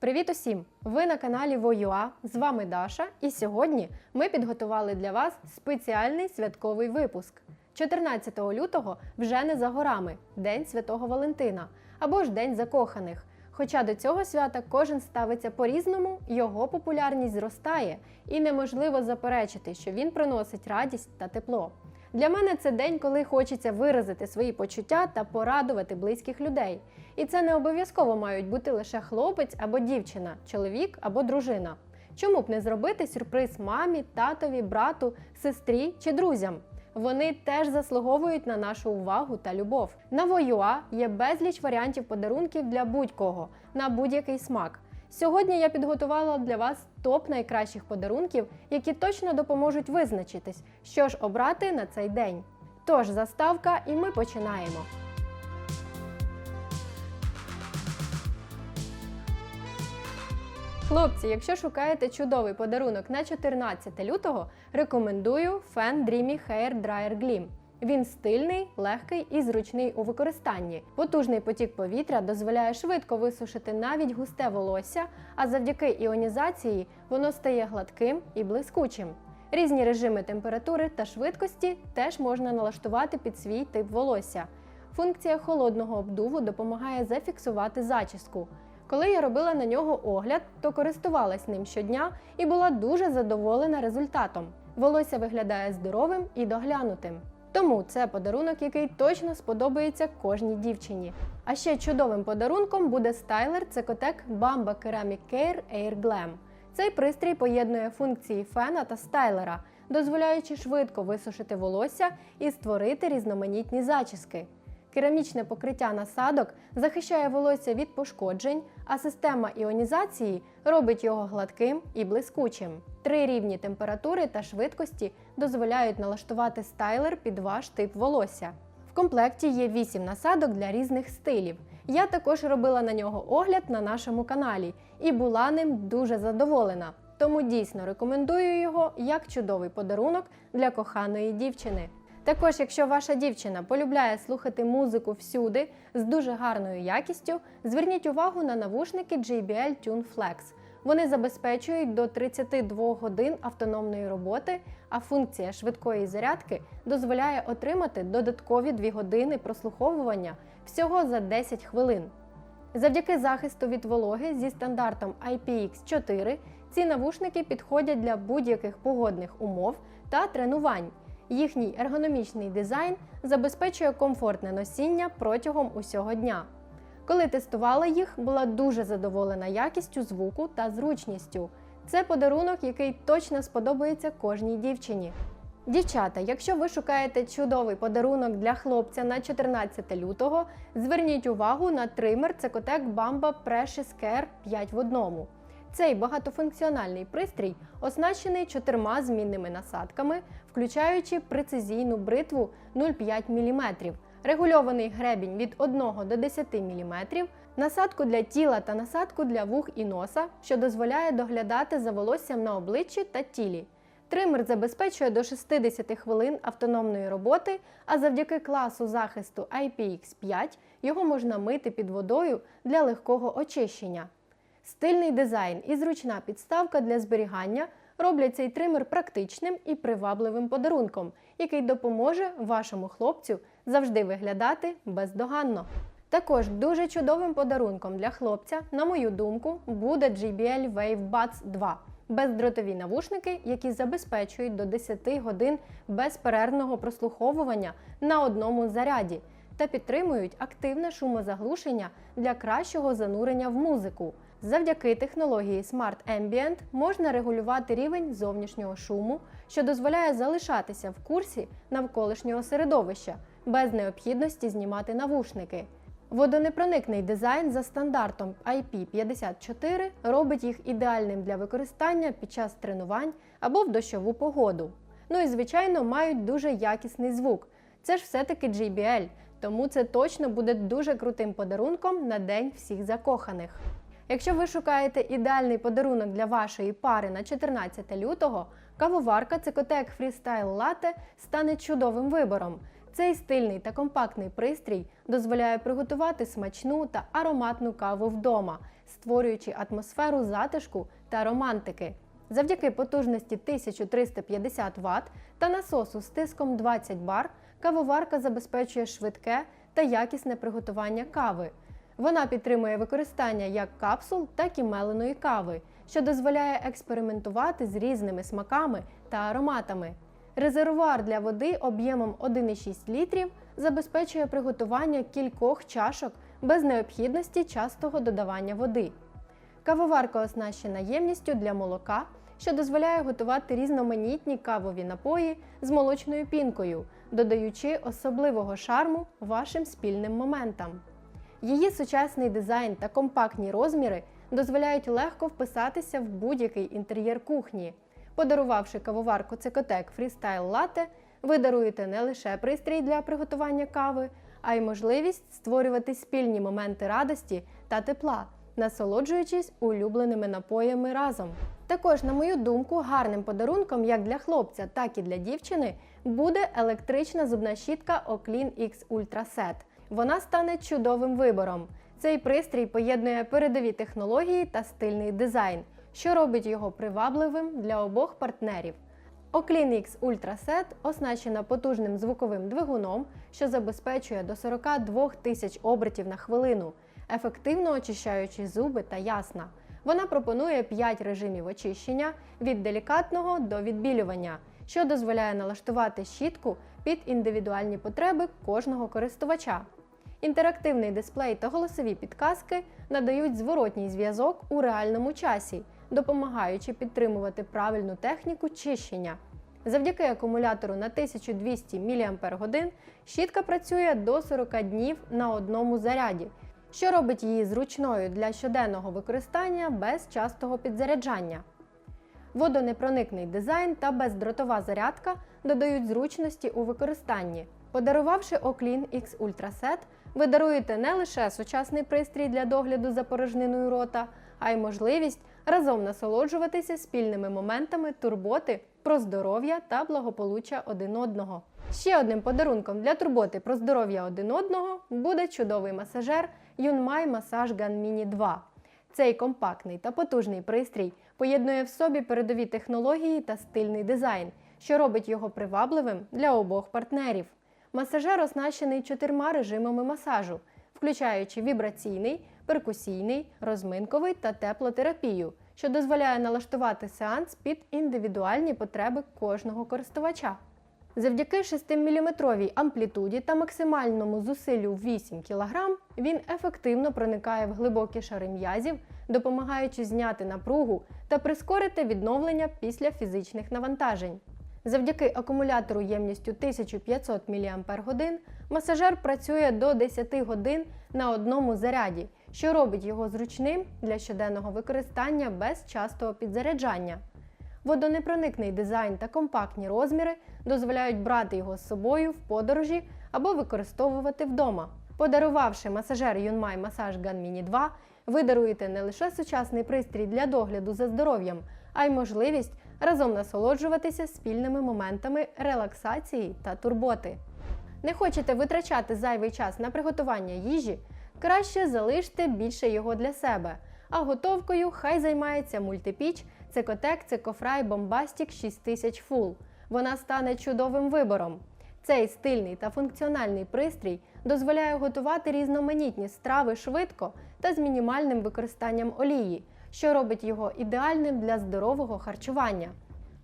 Привіт усім! Ви на каналі Воюа. З вами Даша, і сьогодні ми підготували для вас спеціальний святковий випуск. 14 лютого вже не за горами День Святого Валентина або ж День закоханих. Хоча до цього свята кожен ставиться по-різному, його популярність зростає, і неможливо заперечити, що він приносить радість та тепло. Для мене це день, коли хочеться виразити свої почуття та порадувати близьких людей. І це не обов'язково мають бути лише хлопець або дівчина, чоловік або дружина. Чому б не зробити сюрприз мамі, татові, брату, сестрі чи друзям? Вони теж заслуговують на нашу увагу та любов. На Воюа є безліч варіантів подарунків для будь-кого на будь-який смак. Сьогодні я підготувала для вас топ найкращих подарунків, які точно допоможуть визначитись, що ж обрати на цей день. Тож заставка, і ми починаємо. Хлопці, якщо шукаєте чудовий подарунок на 14 лютого, рекомендую Fan Dreamy Hair Dryer Gleam. Він стильний, легкий і зручний у використанні. Потужний потік повітря дозволяє швидко висушити навіть густе волосся, а завдяки іонізації воно стає гладким і блискучим. Різні режими температури та швидкості теж можна налаштувати під свій тип волосся. Функція холодного обдуву допомагає зафіксувати зачіску. Коли я робила на нього огляд, то користувалась ним щодня і була дуже задоволена результатом. Волосся виглядає здоровим і доглянутим. Тому це подарунок, який точно сподобається кожній дівчині. А ще чудовим подарунком буде стайлер Cecotec Bamba Ceramic Care Air Glam. Цей пристрій поєднує функції фена та стайлера, дозволяючи швидко висушити волосся і створити різноманітні зачіски. Керамічне покриття насадок захищає волосся від пошкоджень, а система іонізації робить його гладким і блискучим. Три рівні температури та швидкості дозволяють налаштувати стайлер під ваш тип волосся. В комплекті є 8 насадок для різних стилів. Я також робила на нього огляд на нашому каналі і була ним дуже задоволена. Тому дійсно рекомендую його як чудовий подарунок для коханої дівчини. Також, якщо ваша дівчина полюбляє слухати музику всюди з дуже гарною якістю, зверніть увагу на навушники JBL Tune Flex. Вони забезпечують до 32 годин автономної роботи, а функція швидкої зарядки дозволяє отримати додаткові 2 години прослуховування всього за 10 хвилин. Завдяки захисту від вологи зі стандартом IPX4 ці навушники підходять для будь-яких погодних умов та тренувань. Їхній ергономічний дизайн забезпечує комфортне носіння протягом усього дня. Коли тестувала їх, була дуже задоволена якістю звуку та зручністю. Це подарунок, який точно сподобається кожній дівчині. Дівчата, якщо ви шукаєте чудовий подарунок для хлопця на 14 лютого, зверніть увагу на тример Cecotec Bamba Precious Care 5 в одному. Цей багатофункціональний пристрій оснащений чотирма змінними насадками, включаючи прецизійну бритву 0,5 мм, регульований гребінь від 1 до 10 мм, насадку для тіла та насадку для вух і носа, що дозволяє доглядати за волоссям на обличчі та тілі. Тример забезпечує до 60 хвилин автономної роботи, а завдяки класу захисту IPX5 його можна мити під водою для легкого очищення. Стильний дизайн і зручна підставка для зберігання роблять цей тример практичним і привабливим подарунком, який допоможе вашому хлопцю завжди виглядати бездоганно. Також дуже чудовим подарунком для хлопця, на мою думку, буде JBL Wave Buds 2 бездротові навушники, які забезпечують до 10 годин безперервного прослуховування на одному заряді та підтримують активне шумозаглушення для кращого занурення в музику. Завдяки технології Smart Ambient можна регулювати рівень зовнішнього шуму, що дозволяє залишатися в курсі навколишнього середовища без необхідності знімати навушники. Водонепроникний дизайн за стандартом IP54 робить їх ідеальним для використання під час тренувань або в дощову погоду. Ну і звичайно мають дуже якісний звук. Це ж все-таки JBL, тому це точно буде дуже крутим подарунком на День всіх закоханих. Якщо ви шукаєте ідеальний подарунок для вашої пари на 14 лютого, кавоварка Cecotec Freestyle Latte стане чудовим вибором. Цей стильний та компактний пристрій дозволяє приготувати смачну та ароматну каву вдома, створюючи атмосферу затишку та романтики. Завдяки потужності 1350 Вт та насосу з тиском 20 бар кавоварка забезпечує швидке та якісне приготування кави. Вона підтримує використання як капсул, так і меленої кави, що дозволяє експериментувати з різними смаками та ароматами. Резервуар для води об'ємом 1,6 літрів забезпечує приготування кількох чашок без необхідності частого додавання води. Кавоварка оснащена ємністю для молока, що дозволяє готувати різноманітні кавові напої з молочною пінкою, додаючи особливого шарму вашим спільним моментам. Її сучасний дизайн та компактні розміри дозволяють легко вписатися в будь-який інтер'єр кухні. Подарувавши кавоварку Цикотек Freestyle Latte, ви даруєте не лише пристрій для приготування кави, а й можливість створювати спільні моменти радості та тепла, насолоджуючись улюбленими напоями разом. Також, на мою думку, гарним подарунком як для хлопця, так і для дівчини буде електрична зубна щітка Oclean X Ultra Set. Вона стане чудовим вибором. Цей пристрій поєднує передові технології та стильний дизайн, що робить його привабливим для обох партнерів. Oclean X Ultra Set оснащена потужним звуковим двигуном, що забезпечує до 42 тисяч обертів на хвилину, ефективно очищаючи зуби та ясна. Вона пропонує 5 режимів очищення від делікатного до відбілювання, що дозволяє налаштувати щітку під індивідуальні потреби кожного користувача. Інтерактивний дисплей та голосові підказки надають зворотній зв'язок у реальному часі, допомагаючи підтримувати правильну техніку чищення. Завдяки акумулятору на 1200 мАч щітка працює до 40 днів на одному заряді, що робить її зручною для щоденного використання без частого підзаряджання. Водонепроникний дизайн та бездротова зарядка додають зручності у використанні. Подарувавши Oclean X Ultra Set, ви даруєте не лише сучасний пристрій для догляду за порожниною рота, а й можливість разом насолоджуватися спільними моментами турботи про здоров'я та благополуччя один одного. Ще одним подарунком для турботи про здоров'я один одного буде чудовий масажер Yunmai Massage Gun Mini 2. Цей компактний та потужний пристрій поєднує в собі передові технології та стильний дизайн, що робить його привабливим для обох партнерів. Масажер оснащений чотирма режимами масажу, включаючи вібраційний, перкусійний, розминковий та теплотерапію, що дозволяє налаштувати сеанс під індивідуальні потреби кожного користувача. Завдяки 6-мм амплітуді та максимальному зусиллю в 8 кг він ефективно проникає в глибокі шари м'язів, допомагаючи зняти напругу та прискорити відновлення після фізичних навантажень. Завдяки акумулятору ємністю 1500 мАч масажер працює до 10 годин на одному заряді, що робить його зручним для щоденного використання без частого підзаряджання. Водонепроникний дизайн та компактні розміри дозволяють брати його з собою в подорожі або використовувати вдома. Подарувавши масажер Yunmai Massage Gun Mini 2, ви даруєте не лише сучасний пристрій для догляду за здоров'ям, а й можливість разом насолоджуватися спільними моментами релаксації та турботи. Не хочете витрачати зайвий час на приготування їжі? Краще залиште більше його для себе. А готовкою хай займається мультипіч Цекотек Цекофрай Bombastic 6000 Full. Вона стане чудовим вибором. Цей стильний та функціональний пристрій дозволяє готувати різноманітні страви швидко та з мінімальним використанням олії, що робить його ідеальним для здорового харчування.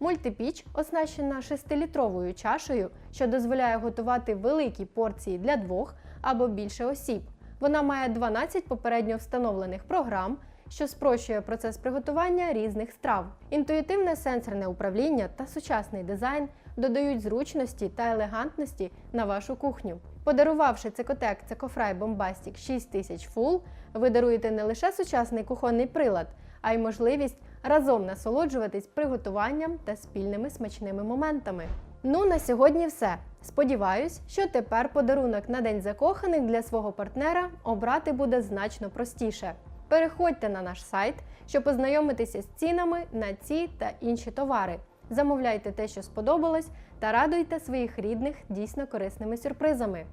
Мультипіч оснащена 6-літровою чашею, що дозволяє готувати великі порції для двох або більше осіб. Вона має 12 попередньо встановлених програм, що спрощує процес приготування різних страв. Інтуїтивне сенсорне управління та сучасний дизайн додають зручності та елегантності на вашу кухню. Подарувавши цикотек Цекофрай Bombastic 6000 Full, ви даруєте не лише сучасний кухонний прилад, а й можливість разом насолоджуватись приготуванням та спільними смачними моментами. Ну на сьогодні все. Сподіваюсь, що тепер подарунок на День закоханих для свого партнера обрати буде значно простіше. Переходьте на наш сайт, щоб познайомитися з цінами на ці та інші товари. Замовляйте те, що сподобалось, та радуйте своїх рідних дійсно корисними сюрпризами.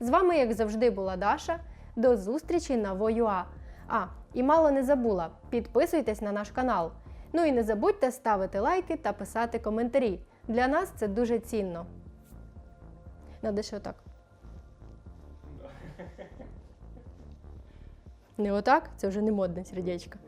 З вами, як завжди, була Даша. До зустрічі на Воюа. А І мало не забула, підписуйтесь на наш канал. Ну і не забудьте ставити лайки та писати коментарі. Для нас це дуже цінно. Надо отак. Не отак, це вже не модне сердечко.